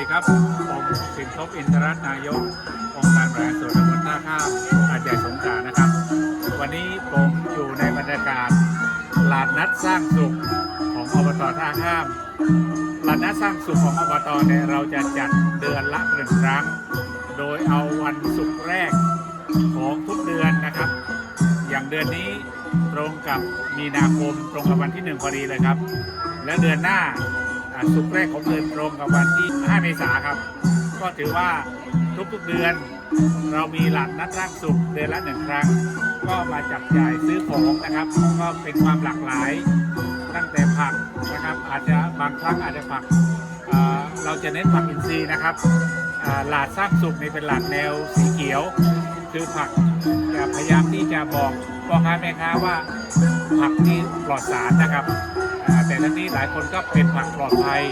ดีครับ ผมสินทบอินทรัตน์นายกองค์การบริหารส่วนตำบลท่าข้ามอาดใหญ่สงขานะครับ วันนี้ผมอยู่ในบรรยากาศลานนัดสร้างสุขของอบตท่าข้ามลานนัดสร้างสุขของอบตเนี่ยเราจะจัดเดือนละหนึ่งครั้ง โดยเอาวันศุกร์แรกของทุกเดือนนะครับ อย่างเดือนนี้ตรงกับมีนาคมตรงกับวันที่หนึ่งพอดีเลยครับ และเดือนหน้า อ่าศุกแรกของเดือนตรงกับวันที่ 5 เมษายนครับ ก็ถือว่าทุกๆเดือน เรามีหลักนัดร่างสุขเดือนละหนึ่งครั้ง ก็มาจับจ่ายซื้อของนะครับ ก็เป็นความหลากหลายตั้งแต่ผักนะครับ อาจจะบางครั้งอาจจะผักเราจะเน้นผักอินทรีย์นะครับหลาดสร้างสุขนี่เป็นหลาดแนวสีเขียว คือผักจะพยายามที่จะบอกพ่อค้าแม่ค้าว่าผักที่ปลอดสารนะครับ แต่ทั้งนี้หลายคนก็เป็นผักปลอดภัย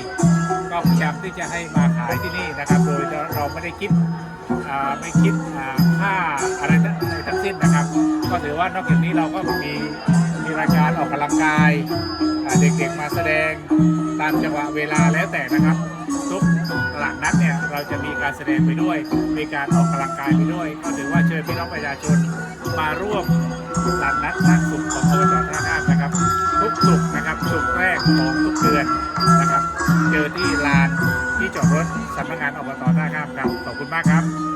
ก็พยายามที่จะให้มาขายที่นี่นะครับ โดยเราไม่ได้คิดไม่คิดอ่าค่าอะไรทั้งสิ้นนะครับ ก็ถือว่านอกจากนี้เราก็มีมีรายการออกกำลังกายเด็กๆมาแสดงตามจังหวะเวลาแล้วแต่นะครับ ทุกตลาดนัดเนี่ยเราจะมีการแสดงไปด้วย มีการออกกำลังกายไปด้วย ก็ถือว่าเชิญพี่น้องประชาชนมาร่วมตลาดนัดสร้างสุขของอบจท่าข้านะครับ นะครับ เจอที่ลานที่จอดรถสำนักงานอบตท่าข้ามครับ ขอบคุณมากครับ